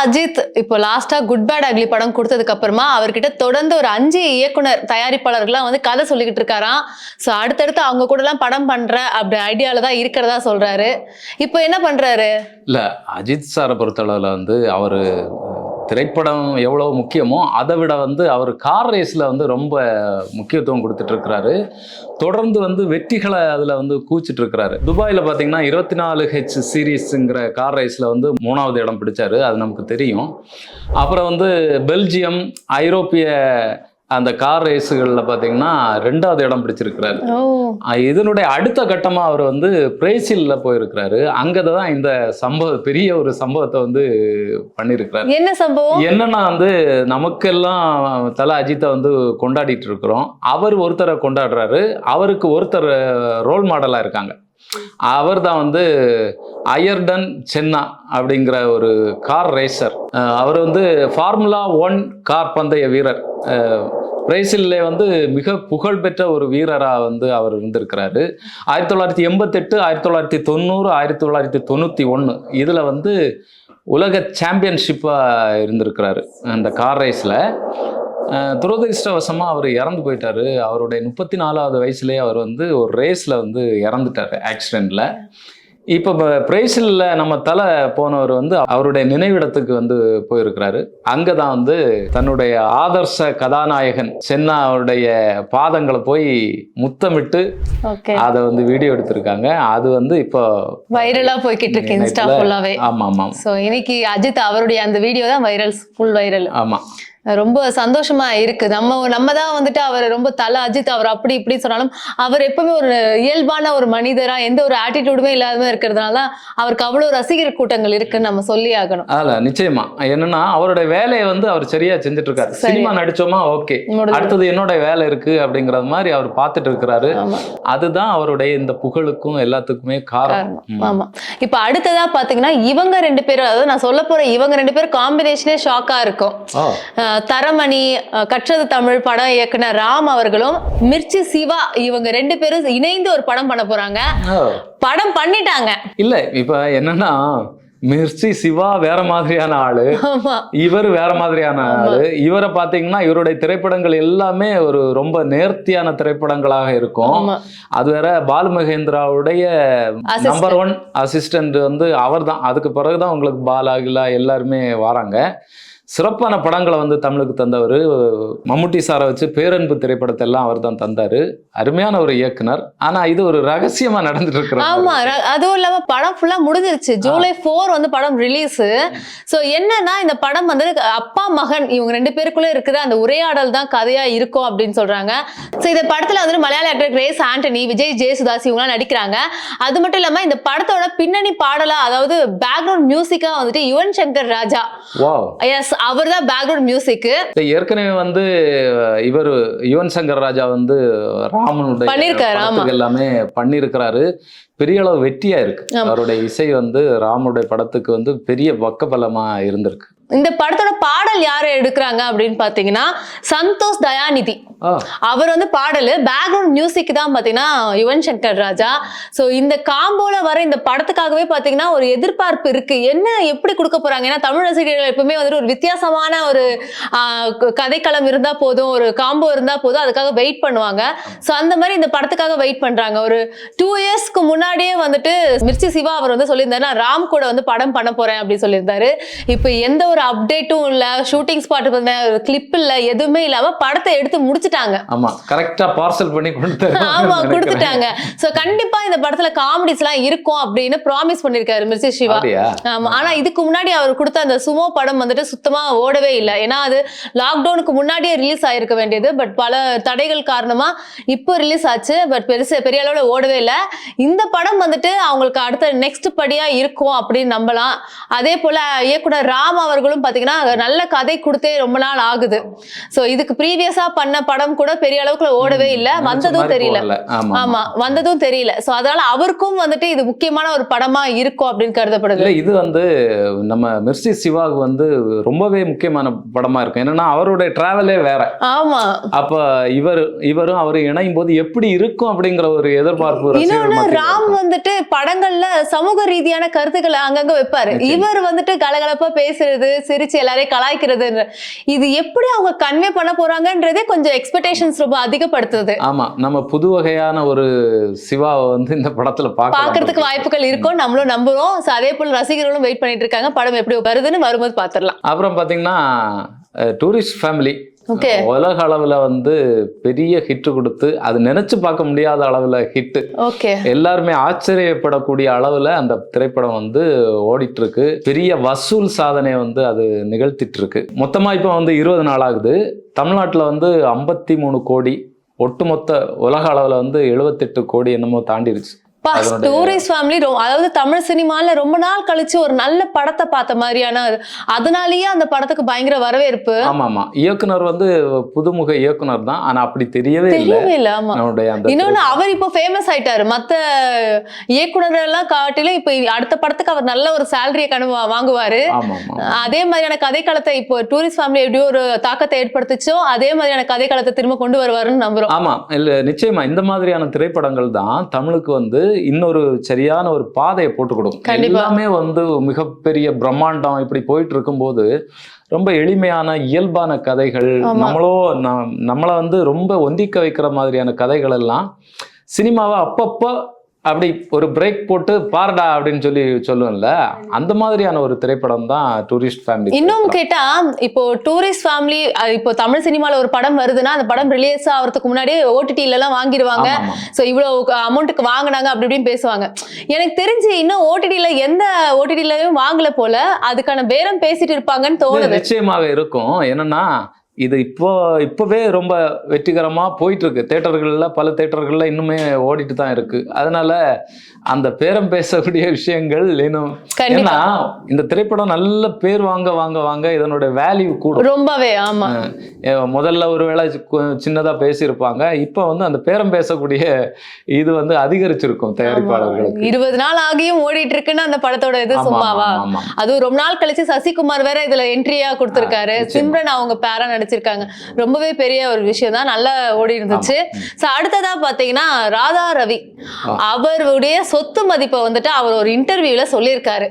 அஜித் இப்போ லாஸ்டா good bad ugly படம் கொடுத்ததுக்கு அப்புறமா அவர்கிட்ட தொடர்ந்து ஒரு அஞ்சு இயக்குனர் தயாரிப்பாளர்கள்லாம் வந்து கதை சொல்லிக்கிட்டு இருக்காராம். ஸோ அடுத்தடுத்து அவங்க கூட எல்லாம் படம் பண்ற அப்படி ஐடியால தான் இருக்கிறதா சொல்றாரு. இப்போ என்ன பண்றாரு? இல்ல அஜித் சாரை பொறுத்தளவில் வந்து அவர் திரைப்படம் எவ்வளோ முக்கியமோ அதை விட வந்து அவர் கார் ரேஸில் வந்து ரொம்ப முக்கியத்துவம் கொடுத்துட்ருக்கிறாரு தொடர்ந்து வந்து வெற்றிகளை அதில் வந்து கூச்சிட்ருக்கிறாரு துபாயில் பார்த்தீங்கன்னா இருபத்தி நாலு ஹெச் சீரீஸுங்கிற கார் ரேஸில் வந்து மூணாவது இடம் பிடிச்சார். அது நமக்கு தெரியும். அப்புறம் வந்து பெல்ஜியம் ஐரோப்பிய அந்த கார் ரேஸுகளில் பார்த்தீங்கன்னா ரெண்டாவது இடம் பிடிச்சிருக்கிறாரு. இதனுடைய அடுத்த கட்டமாக அவர் வந்து பிரேசிலில் போயிருக்கிறாரு. அங்கே தான் இந்த சம்பவ பெரிய ஒரு சம்பவத்தை வந்து பண்ணியிருக்கிறாரு என்ன சம்பவம்? என்னன்னா வந்து நமக்கெல்லாம் தலை அஜித்தை வந்து கொண்டாடிட்டு இருக்கிறோம். அவர் ஒருத்தரை கொண்டாடுறாரு. அவருக்கு ஒருத்தர் ரோல் மாடலாக இருக்காங்க. அவர் தான் வந்து அயர்டன் சென்னா அப்படிங்கிற ஒரு கார் ரேசர் அவர் வந்து ஃபார்முலா ஒன் கார் பந்தய வீரர். அஹ், வந்து மிக புகழ்பெற்ற ஒரு வீரராக வந்து அவர் இருந்திருக்கிறாரு. ஆயிரத்தி தொள்ளாயிரத்தி எண்பத்தெட்டு ஆயிரத்தி தொள்ளாயிரத்தி தொண்ணூறு ஆயிரத்தி தொள்ளாயிரத்தி தொண்ணூற்றி ஒன்று இதில் வந்து உலக சாம்பியன்ஷிப்பாக இருந்திருக்கிறாரு அந்த கார் ரேஸில். துரதிருஷ்டவசமாக அவர் இறந்து போயிட்டாரு. அவருடைய முப்பத்தி நாலாவது வயசுலேயே அவர் வந்து ஒரு ரேஸில் வந்து இறந்துட்டார் ஆக்சிடெண்ட்டில் இப்போ பிரேசிலில் நம்ம தலை போனவர் வந்து அவருடைய நினைவிடத்துக்கு வந்து போயிருக்கிறாரு. அங்கே தான் வந்து தன்னுடைய ஆதர்ச கதாநாயகன் சென்னா அவருடைய பாதங்களை போய் முத்தமிட்டு அதை வந்து வீடியோ எடுத்திருக்காங்க. அது வந்து இப்போ வைரலா போய்கிட்டு இருக்கு இன்ஸ்டா ஃபுல்லாவே ஆமாம் ஸோ இன்னைக்கு அஜித் அவருடைய அந்த வீடியோ தான் வைரல் ஃபுல் வைரல். ஆமாம் ரொம்ப சந்தோஷமா இருக்கு. நம்ம நம்ம தான் வந்துட்டு அவர் ரொம்ப தலை அஜித் அவர் அப்படி இப்படி சொன்னாலும் அவர் எப்பவுமே ஒரு இயல்பான ஒரு மனிதரா எந்த ஒரு ஆட்டிடியூடுமே இல்லாம இருக்கிறதுனால தான் அவருக்கு அவ்வளவு ரசிகர் கூட்டங்கள் இருக்குன்னு நம்ம சொல்லி ஆகணும். அதில் நிச்சயமா. என்னன்னா அவருடைய வேலையை வந்து அவர் சரியா செஞ்சுட்டு இருக்காரு. சினிமா நடிச்சோமா ஓகே. அடுத்தது என்னோட வேலை இருக்கு அப்படிங்கறது மாதிரி அவர் பார்த்துட்டு இருக்கிறாரு அதுதான் அவருடைய இந்த புகழுக்கும் எல்லாத்துக்குமே காரணம். ஆமா. இப்ப அடுத்ததா பாத்தீங்கன்னா இவங்க ரெண்டு பேரும் அதாவது நான் சொல்ல போற இவங்க ரெண்டு பேரும் காம்பினேஷனே ஷாக்கா இருக்கும். தரமணி கற்றது தமிழ் படம் இயக்குனர் ராம் அவர்களும் மிர்ச்சி சிவா இவங்க ரெண்டு பேரும் இணைந்து ஒரு படம் பண்ண போறாங்க. படம் பண்ணிட்டாங்க. இல்ல இப்ப என்னன்னா மிர்ச்சி சிவா வேற மாதிரியான ஆளு. இவர் வேற மாதிரியான ஆளு. இவரை பாத்தீங்கன்னா இவருடைய திரைப்படங்கள் எல்லாமே ஒரு ரொம்ப நேர்த்தியான திரைப்படங்களாக இருக்கும். அது வேற பாலு மகேந்திராவுடைய. நம்பர் ஒன் அசிஸ்டன்ட் வந்து அவர்தான். அதுக்கு பிறகுதான் உங்களுக்கு பாலா கிலா எல்லாருமே வராங்க. சிறப்பான படங்களை வந்து தமிழுக்கு தந்தவர். மம்முட்டி சாரை வச்சு பேரன்பு திரைப்படத்தை எல்லாம் அவர் தான் தந்தாரு. அருமையான ஒரு இயக்குனர். ஆனா இது ஒரு ரகசியமா நடந்துட்டு இருக்கிற ஆமா அதுவும் இல்லாம படம் ஃபுல்லா முடிஞ்சிருச்சு. ஜூலை ஃபோர் வந்து படம் ரிலீஸ் சோ என்னன்னா இந்த படம் வந்து அப்பா மகன் இவங்க ரெண்டு பேருக்குள்ள இருக்கிற அந்த உரையாடல் தான் கதையா இருக்கும் அப்படின்னு சொல்றாங்க. சோ இந்த படத்துல வந்து மலையாள ஆக்டர் கிரேஸ் ஆண்டனி விஜய் ஜெயசுதாஸ் இவங்கலாம் நடிக்கிறாங்க. அது மட்டும் இல்லாம இந்த படத்தோட பின்னணி பாடலா அதாவது பேக்ரவுண்ட் மியூசிக்கா வந்துட்டு யுவன் சங்கர் ராஜா. எஸ் அவர் தான் பேக்ரவுண்ட் மியூசிக் ஏற்கனவே வந்து இவர் யுவன் சங்கர் ராஜா வந்து ராமனுடைய. படத்துக்கு எல்லாமே பண்ணியிருக்கிறாரு பெரிய அளவு வெற்றியா இருக்கு. அவருடைய இசை வந்து ராமனுடைய படத்துக்கு வந்து பெரிய பக்கபலமா இருந்திருக்கு இந்த படத்தோட பாடல் யாரு எடுக்கிறாங்க அப்படின்னு பாத்தீங்கன்னா சந்தோஷ் தயாநிதி. அவர் வந்து பாடல். பேக்ரவுண்ட் மியூசிக் தான் பார்த்தீங்கன்னா யுவன் சங்கர் ராஜா. ஸோ இந்த காம்போல வர இந்த படத்துக்காகவே பார்த்தீங்கன்னா ஒரு எதிர்பார்ப்பு இருக்கு. என்ன எப்படி கொடுக்க போறாங்க? ஏன்னா தமிழ் ரசிகர்கள் எப்பவுமே வந்துட்டு ஒரு வித்தியாசமான ஒரு கதைக்களம் இருந்தா போதும் ஒரு காம்போ இருந்தா போதும் அதுக்காக வெயிட் பண்ணுவாங்க. ஸோ அந்த மாதிரி இந்த படத்துக்காக வெயிட் பண்றாங்க. ஒரு டூ இயர்ஸ்க்கு முன்னாடியே வந்துட்டு மிர்ச்சி சிவா அவர் வந்து சொல்லியிருந்தாரு நான் ராம் கூட வந்து படம் பண்ண போறேன் அப்படின்னு சொல்லியிருந்தாரு. இப்போ எந்த ஒரு அப்டேட்டும் இல்ல ஷூட்டிங் ஸ்பாட் கிளிப் இல்ல எதுவுமே இல்லாம படத்தை எடுத்து முடிச்சிட்டாங்க. ஆமா கரெக்டா பார்சல் பண்ணி கொடுத்தாரு ஆமா கொடுத்துட்டாங்க. சோ கண்டிப்பா இந்த படத்துல காமெடிஸ் எல்லாம் இருக்கும் அப்படின்னு ப்ராமிஸ் பண்ணிருக்காரு மிர்ச்சி சிவா. ஆமா ஆனா இதுக்கு முன்னாடி அவர் கொடுத்த அந்த சுமோ படம் வந்துட்டு சுத்தமா ஓடவே இல்லை. ஏன்னா அது லாக்டவுனுக்கு முன்னாடியே ரிலீஸ் ஆயிருக்க வேண்டியது. பட் பல தடைகள் காரணமா இப்போ ரிலீஸ் ஆச்சு. பட் பெருசு பெரிய அளவுல ஓடவே இல்லை. இந்த படம் வந்துட்டு அவங்களுக்கு அடுத்த நெக்ஸ்ட் படியா இருக்கும் அப்படின்னு நம்பலாம். அதே போல இயக்குனர் ராம் அவர்களும் பாத்தீங்கன்னா நல்ல கதை கொடுத்தே ரொம்ப நாள் ஆகுது. சோ இதுக்கு ப்ரீவியஸா பண்ண படம் கூட பெரிய அளவுக்கு ஓடவே இல்லை. வந்ததும் தெரியல. ஆமா வந்ததும் தெரியல. சோ அதனால அவருக்கும் வந்துட்டு இது முக்கியமான ஒரு படமா இருக்கும் அப்படின்னு கருதப்படுது. இல்ல இது வந்து நம்ம மிர்சி சிவாவுக்கு வந்து ரொம்பவே முக்கியமான படமா இருக்கும். என்னன்னா அவருடைய டிராவலே வேற. ஆமா. அப்ப இவர் இவரும் அவரும் இணையும் போது எப்படி இருக்கும் அப்படிங்கிற ஒரு எதிர்பார்ப்பு இன்னொன்னு ராம். வந்துட்டு படங்கள்ல சமூக ரீதியான கருத்துக்களை அங்கங்க வைப்பாரு. இவர் வந்துட்டு கலகலப்பா பேசுறது சிரிச்சு எல்லாரையும் கலாய்க்கிறது இது எப்படி அவங்க கன்வே பண்ண போறாங்கன்றதே கொஞ்சம் எக்ஸ்பெக்டேஷன்ஸ் ரொம்ப அதிகப்படுத்துது. ஆமா நம்ம புது வகையான ஒரு சிவாவை வந்து இந்த படத்துல பாக்குறதுக்கு வாய்ப்புகள் இருக்கும் நம்மளும் நம்புறோம். அதே போல ரசிகர்களும் வெயிட் பண்ணிட்டு இருக்காங்க. படம் எப்படி வருதுன்னு வரும்போது பாத்துரலாம் அப்புறம் பாத்தீங்கன்னா டூரிஸ்ட் ஃபேமிலி உலக அளவுல வந்து பெரிய ஹிட் கொடுத்து அது நினைச்சு பார்க்க முடியாத அளவுல ஹிட் எல்லாருமே ஆச்சரியப்படக்கூடிய அளவுல அந்த திரைப்படம் வந்து ஓடிட்டு இருக்கு பெரிய வசூல் சாதனை வந்து அது நிகழ்த்திட்டு இருக்கு மொத்தமா இப்போ வந்து இருபது நாள் ஆகுது. தமிழ்நாட்டுல வந்து ஐம்பத்தி மூணு கோடி ஒட்டுமொத்த உலக அளவுல வந்து எழுபத்தெட்டு கோடி என்னமோ தாண்டிருச்சு. டூரிஸ்ட் ஃபேமிலி அதாவது தமிழ் சினிமால ரொம்ப நாள் கழிச்சு ஒரு நல்ல படத்தை பார்த்த மாதிரியான அது. அதனாலயே அந்த படத்துக்கு பயங்கர வரவேற்பு. ஆமா ஆமா இயக்குனர் வந்து புதுமுக இயக்குனர் தான். ஆனா அப்படி தெரியவே இல்லை. தெரியவே இல்ல ஆமா. இன்னொன்னு அவர் இப்போ ஃபேமஸ் ஆயிட்டாரு. மத்த இயக்குனர் எல்லாம் காட்டிலும் இப்ப அடுத்த படத்துக்கு அவர் நல்ல ஒரு சேலரிய கனவு வாங்குவாரு. அதே மாதிரியான கதைக்களத்தை இப்போ டூரிஸ்ட் ஃபேமிலி எப்படி ஒரு தாக்கத்தை ஏற்படுத்துச்சோ அதே மாதிரியான கதைக்களத்தை திரும்ப கொண்டு வருவாருன்னு நம்புறோம். ஆமா. இல்ல நிச்சயமா இந்த மாதிரியான திரைப்படங்கள் தான் தமிழுக்கு வந்து இன்னொரு சரியான ஒரு பாதையை போட்டு கொடுக்கும். எல்லாமே வந்து மிகப்பெரிய பிரம்மாண்டம் இப்படி போயிட்டு இருக்கும்போது ரொம்ப எளிமையான இயல்பான கதைகள். நம்மளோ நம்மள வந்து ரொம்ப ஒந்திக்க வைக்கிற மாதிரியான கதைகள் எல்லாம் சினிமாவை அப்பப்போ அப்படி ஒரு பிரேக் போட்டு பாருடா அப்படின்னு சொல்லி சொல்லுவேன்ல அந்த மாதிரியான ஒரு திரைப்படம் தான் டூரிஸ்ட் ஃபேமிலி இன்னும் கேட்டா இப்போ டூரிஸ்ட் ஃபேமிலி இப்போ தமிழ் சினிமால ஒரு படம் வருதுன்னா அந்த படம் ரிலீஸ் ஆகிறதுக்கு முன்னாடியே ஓடிடில எல்லாம் வாங்கிடுவாங்க. ஸோ இவ்வளோ அமௌண்ட்டுக்கு வாங்கினாங்க அப்படி இப்படின்னு பேசுவாங்க. எனக்கு தெரிஞ்சு இன்னும் ஓடிடில எந்த ஓடிடிலையும் வாங்கல போல அதுக்கான பேரம் பேசிட்டு இருப்பாங்கன்னு தோணுது. நிச்சயமாவே இருக்கும். என்னன்னா இது இப்போ இப்பவே ரொம்ப வெற்றிகரமா போயிட்டு இருக்கு தேட்டர்கள்ல பல தேட்டர்கள்ல இன்னுமே ஓடிட்டு தான் இருக்கு. அதனால அந்த பேரம் பேசக்கூடிய விஷயங்கள் இன்னும் ஏன்னா இந்த திரைப்படம் நல்ல பேர் வாங்க வாங்க வாங்க இதனோட வேல்யூ கூடும். ரொம்பவே ஆமா. ஏ, முதல்ல ஒருவேளை கு- சின்னதா பேசியிருப்பாங்க. இப்போ வந்து அந்த பேரம் பேசக்கூடிய இது வந்து அதிகரிச்சிருக்கும் தயாரிப்பாளர்களுக்கு. இருபது நாள் ஆகியும் ஓடிட்டு இருக்குன்னு அந்த படத்தோட இது சும்மாவா. அதுவும் ரொம்ப நாள் கழிச்சு சசிகுமார் வேற இதுல என்ட்ரியா கொடுத்திருக்காரு. சிம்ரன் அவங்க பேரா நடிச்சிருக்காங்க ரொம்பவே பெரிய ஒரு விஷயம் தான். நல்லா ஓடி இருந்துச்சு. சோ அடுத்ததா பாத்தீங்கன்னா ராதா ரவி. அவருடைய சொத்து மதிப்பை வந்துட்டு அவர் ஒரு இன்டர்வியூல சொல்லியிருக்காரு.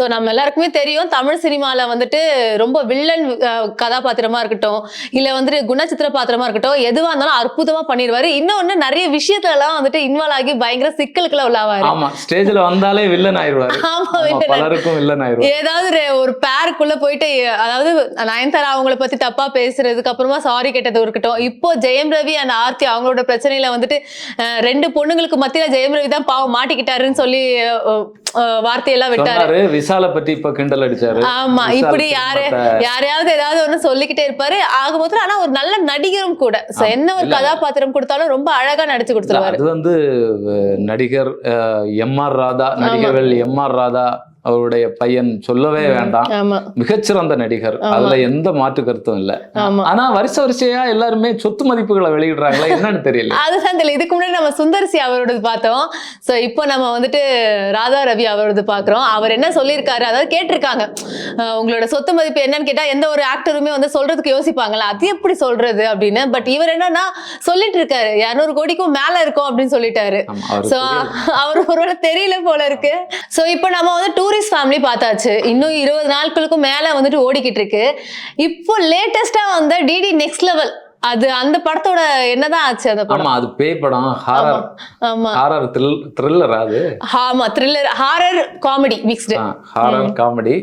சோ நம்ம எல்லாருக்குமே தெரியும் தமிழ் சினிமால வந்துட்டு ரொம்ப வில்லன் கதாபாத்திரமா இருக்கட்டும் இல்ல வந்துட்டு குணச்சித்திர பாத்திரமா இருக்கட்டும் எதுவா இருந்தாலும் அற்புதமா பண்ணிடுவாரு. இன்னொன்னு நிறைய விஷயத்துல எல்லாம் வந்துட்டு இன்வால்வ் ஆகி பயங்கர சிக்கலுக்குள்ள உள்ளாவாரு. ஆமா ஸ்டேஜ்ல வந்தாலே வில்லன் ஆயிடுவாரு. ஆமா வில்லன் பலருக்கும் வில்லன் ஆயிடுவாரு. ஏதாவது ஒரு பேருக்குள்ள போயிட்டு அதாவது நயன்தாரா அவங்கள பத்தி தப்பா பேசுறதுக்கு அப்புறமா சாரி கேட்டது இருக்கட்டும். இப்போ ஜெயம் ரவி அண்ட் ஆர்த்தி அவங்களோட பிரச்சனையில வந்துட்டு ரெண்டு பொண்ணுங்களுக்கு மத்தியில ஜெயம் ரவி தான் பாவம் மாட்டிக்கிட்டாருன்னு சொல்லி வார்த்தையெல்லாம் விட்டாரு. விசால பத்தி இப்ப கிண்டல் அடிச்சாரு. ஆமா. இப்படி யாரு யாரையாவது ஏதாவது ஒண்ணு சொல்லிக்கிட்டே இருப்பாரு. ஆக மொத்தம் ஆனா ஒரு நல்ல நடிகரும் கூட. என்ன ஒரு. கதாபாத்திரம் கொடுத்தாலும் ரொம்ப அழகா நடிச்சு கொடுத்துருவாரு. அது வந்து நடிகர் எம் ஆர் ராதா நடிகர்கள் எம் ஆர் ராதா அவருடைய பையன் சொல்லவே வேண்டாம். ஆமா. மிகச்சிறந்த நடிகர். அதுல எந்த மாற்று கருத்தும் இல்ல. ஆமா. ஆனா வரிசை வரிசையா எல்லாருமே சொத்து மதிப்புகளை வெளியிடுறாங்களா என்னன்னு தெரியல. அதுதான் தெரியல. இதுக்கு முன்னாடி நம்ம சுந்தர்சி அவரோடது பார்த்தோம். சோ இப்போ நம்ம வந்துட்டு ராதா ரவி அவரோடது பாக்குறோம் அவர் என்ன சொல்லியிருக்காரு? அதாவது கேட்டிருக்காங்க. உங்களோட சொத்து மதிப்பு என்னன்னு கேட்டா எந்த ஒரு ஆக்டருமே வந்து சொல்றதுக்கு யோசிப்பாங்களா அது எப்படி சொல்றது அப்படின்னு. பட் இவர் என்னன்னா சொல்லிட்டு இருக்காரு இரநூறு கோடிக்கும் மேல இருக்கும் அப்படின்னு சொல்லிட்டாரு. சோ அவர் ஒருவேளை தெரியல போல இருக்கு. சோ இப்போ நம்ம வந்து டூரிஸ்ட் ஃபேமிலி பார்த்தாச்சு. இன்னும் இருபது நாட்களுக்கும் மேலே வந்துட்டு ஓடிக்கிட்டு இருக்கு. இப்போ லேட்டஸ்ட்டாக வந்த டிடி நெக்ஸ்ட் லெவல் அது அந்த படத்தோட என்னதான் ஆச்சு அந்த படம்? அது பேய் படம் ஹாரர் ஆமா ஹாரர் த்ரில் த்ரில்லர் அது? ஆமா thriller horror comedy mixed horror comedy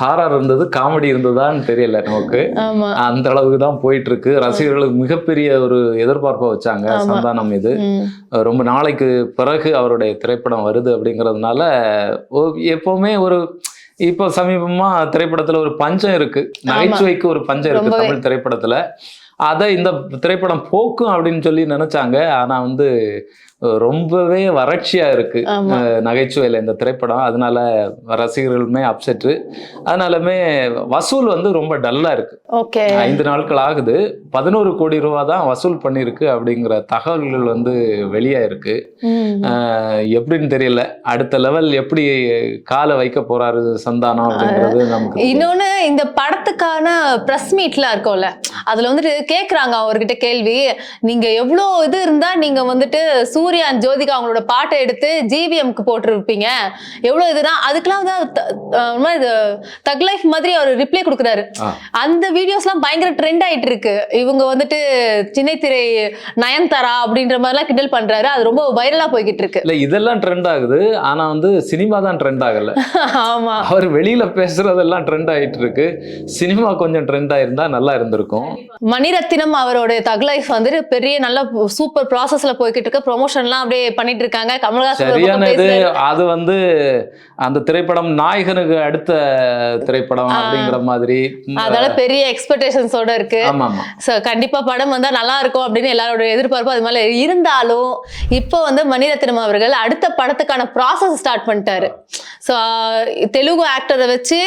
horror இருந்தது காமெடி இருந்ததான்னு தெரியல நமக்கு. ஆமா. அந்த அளவுக்கு தான் போயிட்டு இருக்கு ரசிகர்களுக்கு மிகப்பெரிய ஒரு எதிர்பார்ப்பை வச்சாங்க. சந்தானம் இது. ரொம்ப நாளைக்கு பிறகு அவருடைய திரைப்படம் வருது அப்படிங்கிறதுனால எப்பவுமே ஒரு இப்போ சமீபமா திரைப்படத்துல ஒரு பஞ்சம் இருக்கு. நகைச்சுவைக்கு ஒரு பஞ்சம் இருக்கு. தமிழ் திரைப்படத்துல. அதை இந்த திரைப்படம் போக்கும் அப்படின்னு சொல்லி நினைச்சாங்க. ஆனா வந்து ரொம்பவே வறட்சியா இருக்கு நகைச்சுவையில இந்த திரைப்படம். அதனால ரசிகர்களுமே அப்செட்டு அதனாலுமே வசூல் வந்து ரொம்ப டல்லா இருக்கு. ஐந்து நாட்கள் ஆகுது. பதினோரு கோடி ரூபா தான் வசூல் பண்ணியிருக்கு அப்படிங்கிற தகவல்கள் வந்து வெளியாயிருக்கு ஆஹ் எப்படின்னு தெரியல. அடுத்த லெவல் எப்படி காலை வைக்க போறாரு சந்தானம் அப்படிங்கிறது நமக்கு. இன்னொன்னு இந்த படத்துக்கான பிரஸ் மீட்லாம் இருக்கும்ல. அதுல வந்துட்டு கேக்குறாங்க அவர்கிட்ட கேள்வி நீங்க எவ்வளோ இது இருந்தா நீங்க வந்துட்டு சூர்யா ஜோதிகா அவங்களோட பாட்டை எடுத்து ஜிவிஎம்க்கு போட்டிருப்பீங்க. எவ்வளவு இதுனா அதுக்கெல்லாம் வந்து இது தக் லைஃப் மாதிரி அவர் ரிப்ளை கொடுக்குறாரு. அந்த வீடியோஸ்லாம் பயங்கர ட்ரெண்ட் ஆயிட்டு இருக்கு. இவங்க வந்துட்டு சின்ன திரை நயன்தாரா அப்படின்ற மாதிரிலாம் கிண்டல் பண்றாரு. அது ரொம்ப வைரலா போய்கிட்டு இருக்கு. இல்ல இதெல்லாம் ட்ரெண்ட் ஆகுது. ஆனா வந்து சினிமா தான் ட்ரெண்ட் ஆகல. ஆமா. அவர் வெளியில பேசுறதெல்லாம் ட்ரெண்ட் ஆயிட்டு இருக்கு. சினிமா கொஞ்சம் ட்ரெண்ட் ஆயிருந்தா நல்லா இருந்திருக்கும். மணிரத்தினம் அவரோட தக் லைஃப் வந்துட்டு பெரிய நல்ல சூப்பர் ப்ராசஸ்ல போய்கிட்டு இருக்கு. ப்ரொமோஷன்லாம் அப்படியே பண்ணிட்டு இருக்காங்க. கமல்ஹாசன். அது வந்து அந்த திரைப்படம் நாயகனுக்கு அடுத்த திரைப்படம். அப்படிங்கிற மாதிரி. அதனால பெரிய எக்ஸ்பெக்டேஷன்ஸோட இருக்கு. ஸோ கண்டிப்பா படம் வந்தா நல்லா இருக்கும் அப்படின்னு எல்லாரோட எதிர்பார்ப்பு அது மாதிரி இருந்தாலும் இப்போ வந்து மணிரத்னம் அவர்கள் அடுத்த படத்துக்கான ப்ராசஸ் ஸ்டார்ட் பண்ணிட்டாரு. ஸோ தெலுங்கு ஆக்டரை வச்சு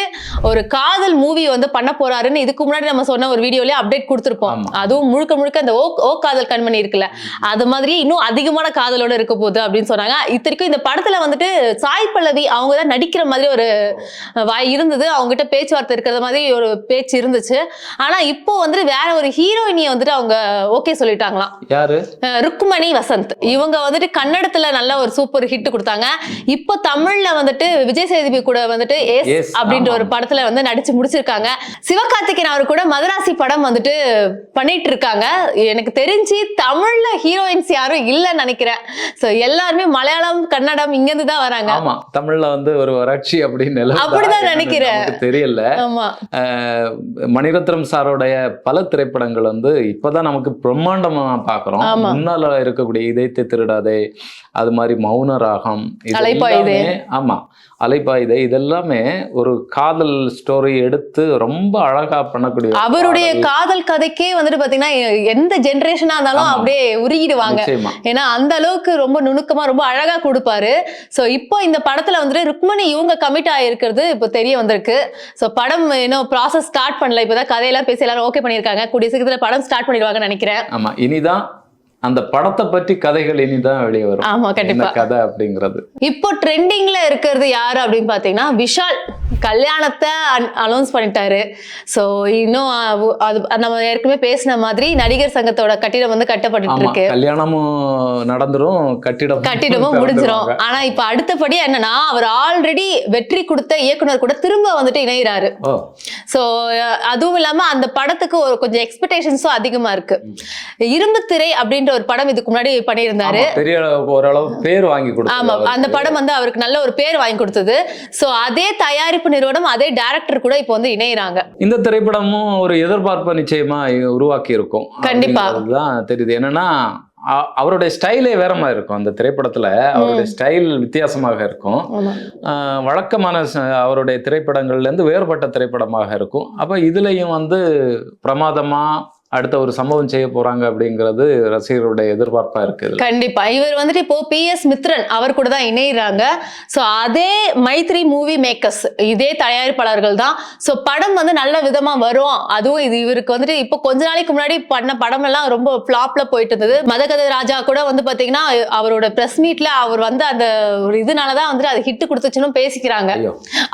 ஒரு காதல் மூவி வந்து பண்ண போறாருன்னு இதுக்கு முன்னாடி நம்ம சொன்ன ஒரு வீடியோலயே அப்டேட் கொடுத்துருப்போம். ஆமா. அதுவும் முழுக்க முழுக்க அந்த ஓ ஓ காதல் கண்மணி இருக்குல்ல அது மாதிரி இன்னும் அதிகமான காதலோட இருக்க போகுது அப்படின்னு சொன்னாங்க. இத்தனைக்கும் இந்த படத்துல வந்துட்டு சாய் பல்லவி அவங்க தான் நடிக்கிற மாதிரி ஒரு வாய் இருந்தது. அவங்க கிட்ட பேச்சுவார்த்தை இருக்கிற மாதிரி ஒரு பேச்சு இருந்துச்சு. ஆனா இப்போ வந்துட்டு வேற ஒரு ஹீரோயினியை வந்துட்டு அவங்க ஓகே சொல்லிட்டாங்களாம். யாரு? ருக்மணி வசந்த். இவங்க வந்துட்டு கன்னடத்துல நல்ல ஒரு சூப்பர் ஹிட் கொடுத்தாங்க. இப்போ தமிழ்ல வந்துட்டு விஜய் சேதுபதி கூட வந்துட்டு எஸ் அப்படின்ற. ஒரு படத்துல வந்து நடிச்சு முடிச்சிருக்காங்க. சிவகார்த்திகேயன் அவர் கூட மதராசி படம் வந்துட்டு பண்ணிட்டு இருக்காங்க எனக்கு தெரிஞ்சு தமிழ்ல ஹீரோயின்ஸ் யாரும் இல்லைன்னு நினைக்கிறேன். சோ எல்லாருமே மலையாளம் கன்னடம் இங்க இருந்து தான் வராங்க. ஆமா தமிழ்ல வந்து ஒரு வறட்சி அப்படின்னு அப்படிதான் நினைக்கிறேன். தெரியல. ஆமா. மணிரத்னம் சாரோடைய பல திரைப்படங்கள் வந்து இப்பதான் நமக்கு பிரம்மாண்டமா பாக்குறோம். முன்னால இருக்கக்கூடிய இதயத்தை திருடாதே அது மாதிரி மௌன ராகம் ஆமா. அலைப்பாயுதே இதெல்லாமே ஒரு காதல் ஸ்டோரி எடுத்து ரொம்ப அழகா பண்ணக்கூடிய அவருடைய. காதல். கதைக்கே வந்துட்டு பாத்தீங்கன்னா எந்த ஜெனரேஷனா இருந்தாலும். அப்படியே உருகிடுவாங்க. ஏன்னா அந்த அளவுக்கு ரொம்ப நுணுக்கமா ரொம்ப அழகா கொடுப்பாரு. சோ இப்போ இந்த படத்துல வந்துட்டு ருக்மணி இவங்க கமிட் ஆயிருக்கிறது இப்போ தெரிய வந்திருக்கு. சோ படம் இன்னும் ப்ராசஸ் ஸ்டார்ட் பண்ணல. இப்பதான் கதையெல்லாம் பேசி எல்லாரும் ஓகே பண்ணிருக்காங்க கூடிய சீக்கிரத்துல படம் ஸ்டார்ட் பண்ணிடுவாங்கன்னு நினைக்கிறேன். ஆமா. இனிதான் அந்த படத்தை பற்றி கதைகள் இனிதான் வெளியே வரும். ஆமா கண்டிப்பா. கதை அப்படிங்கிறது. இப்போ ட்ரெண்டிங்ல இருக்கிறது யாரு அப்படின்னு பாத்தீங்கன்னா விஷால். கல்யாணத்தை அனௌன்ஸ் பண்ணிட்டாரு. சோ இன்னும் அது நம்ம ஏற்கனவே பேசின மாதிரி நடிகர் சங்கத்தோட கட்டிடம் வந்து கட்டப்பட்டு இருக்கு. கல்யாணமும் நடந்துரும் கட்டிடம் கட்டிடமும் முடிஞ்சிரும். ஆனா இப்ப அடுத்தபடி என்னன்னா அவர் ஆல்ரெடி வெற்றி கொடுத்த இயக்குனர் கூட திரும்ப வந்துட்டு இணைகிறாரு சோ அதுவும் இல்லாம அந்த படத்துக்கு ஒரு கொஞ்சம் எக்ஸ்பெக்டேஷன்ஸும் அதிகமா இருக்கு. இரும்பு திரை அப்படின்ற ஒரு படம் இதுக்கு முன்னாடி பண்ணியிருந்தாரு. ஆமா, பெரிய ஓரளவு பேர் வாங்கி ஆமா கொடுத்தாரு அந்த படம் வந்து அவருக்கு நல்ல ஒரு பேர் வாங்கி கொடுத்தது. சோ அதே தயாரிப்பு நிறுவனம் அதே டைரக்டர் கூட இப்போ வந்து இணையறாங்க. இந்த திரைப்படமும் ஒரு எதிர்பார்ப்பை நிச்சயமா உருவாக்கி இருக்கும் கண்டிப்பா. தான் தெரியுது. என்னன்னா அவருடைய ஸ்டைலே வேற மாதிரி இருக்கும். அந்த திரைப்படத்துல அவருடைய ஸ்டைல் வித்தியாசமாக இருக்கும். வழக்கமான அவருடைய திரைப்படங்கள்ல இருந்து வேறுபட்ட திரைப்படமாக இருக்கும். அப்ப இதுலயும் வந்து பிரமாதமா அடுத்த ஒரு சம்பவம் செய்ய போறாங்க அப்படிங்கிறது ரசிகர்களுடைய எதிர்பார்ப்பா இருக்கு. கண்டிப்பா. இவர் வந்துட்டு இப்போ பி எஸ் மித்ரன் அவர் கூட தான் இணையறாங்க. சோ அதே மைத்ரி மூவி மேக்கர்ஸ் இதே தயாரிப்பாளர்கள் தான். சோ படம் வந்து நல்ல விதமா வரும். அதுவும் இது இவருக்கு வந்துட்டு இப்போ கொஞ்ச நாளைக்கு முன்னாடி பண்ண படம் எல்லாம் ரொம்ப ஃபிளாப்ல போயிட்டு இருந்தது. மதகத ராஜா கூட வந்து பாத்தீங்கன்னா அவரோட பிரஸ் மீட்ல அவர் வந்து அந்த ஒரு இதனாலதான் வந்துட்டு அது ஹிட் கொடுத்துச்சுன்னு பேசிக்கிறாங்க.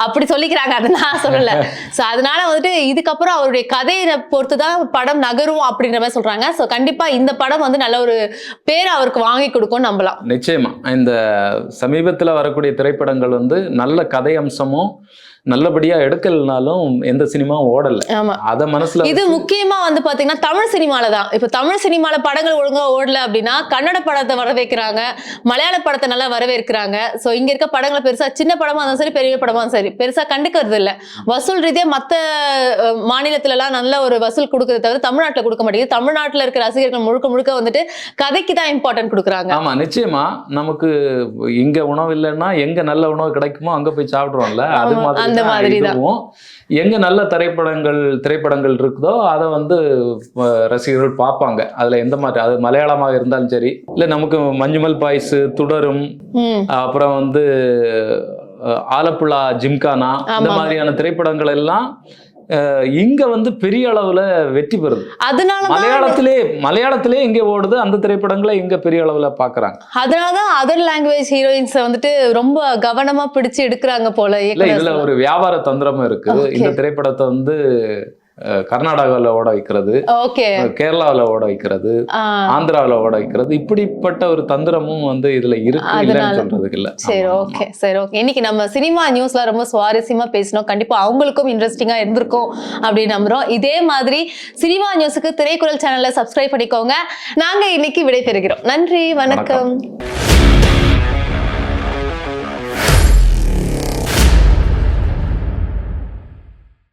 அப்படி சொல்லிக்கிறாங்க. அதை நான் சொல்லல. சோ அதனால வந்துட்டு இதுக்கப்புறம் அவருடைய கதையை பொறுத்து தான் படம் நகரும். அப்படின்ற மாதிரி சொல்றாங்க. ஸோ கண்டிப்பா இந்த படம் வந்து நல்ல ஒரு பேர் அவருக்கு வாங்கி கொடுக்கும் நம்பலாம். நிச்சயமா. இந்த சமீபத்தில் வரக்கூடிய திரைப்படங்கள் வந்து நல்ல கதை அம்சமும் நல்லபடியா எடுக்கலனாலும் எந்த சினிமாவும் ஓடல. அத மனசுல இது முக்கியமா வந்து பாத்தீங்கன்னா தமிழ் சினிமால தான். இப்ப தமிழ் சினிமால படங்கள் ஒழுங்கா ஓடல அப்படின்னா கன்னட படத்தை வரவேற்கிறாங்க மலையாள படத்தை நல்லா வரவேற்கிறாங்க. சோ இங்க இருக்க படங்களை பெருசா சின்ன படமா இருந்தாலும் சரி பெரிய படமா சரி பெருசா கண்டுக்கிறது இல்ல. வசூல் ரீதியா மத்த மாநிலத்துல எல்லாம் நல்ல ஒரு வசூல் கொடுக்கறத தவிர தமிழ்நாட்டுல கொடுக்க மாட்டேங்குது. தமிழ்நாட்டுல இருக்கிற ரசிகர்கள் முழுக்க முழுக்க வந்துட்டு கதைக்கு தான் இம்பார்ட்டன்ட் கொடுக்குறாங்க. ஆமா நிச்சயமா. நமக்கு இங்க உணவு இல்லைன்னா எங்க நல்ல உணவு கிடைக்குமோ அங்க போய் சாப்பிடுறோம்ல. அது மாதிரி அந்த மாதிரி எங்க நல்ல திரைப்படங்கள் திரைப்படங்கள் இருக்குதோ அதை வந்து ரசிகர்கள் பார்ப்பாங்க. அதுல எந்த மாதிரி அது மலையாளமாக இருந்தாலும் சரி இல்ல நமக்கு மஞ்சுமல் பாய்ஸ் துடரும் அப்புறம் வந்து ஆலப்புழா ஜிம்கானா இந்த. மாதிரியான திரைப்படங்கள் எல்லாம் இங்க வந்து பெரிய அளவுல வெற்றி பெறுது அதனாலதான் மலையாளத்திலே மலையாளத்திலே இங்க ஓடுது அந்த திரைப்படங்களை இங்க பெரிய அளவுல பாக்குறாங்க அதனாலதான் அதர் லாங்குவேஜ் ஹீரோயின்ஸ் வந்துட்டு ரொம்ப கவனமா பிடிச்சு எடுக்கிறாங்க போல இல்ல இதுல. ஒரு வியாபார தந்திரமும் இருக்கு. இந்த திரைப்படத்தை வந்து கர்நாடகாவில் ஓட வைக்கிறது ஓகே கேரளாவில் ஓட வைக்கிறது ஆந்திராவில் ஓட வைக்கிறது இப்படிப்பட்ட ஒரு தந்திரமும் வந்து இதுல இருக்கு. இல்லைன்னு சொல்றதுக்கு இல்ல. சரி ஓகே சரி ஓகே இன்னைக்கு நம்ம சினிமா நியூஸ்ல ரொம்ப சுவாரஸ்யமா பேசினோம். கண்டிப்பா அவங்களுக்கும் இன்ட்ரெஸ்டிங்கா இருந்திருக்கும் அப்படின்னு நம்புறோம். இதே மாதிரி சினிமா நியூஸுக்கு திரைக்குறள் சேனலை சப்ஸ்கிரைப் பண்ணிக்கோங்க. நாங்க இன்னைக்கு விடை பெறுகிறோம் நன்றி வணக்கம்.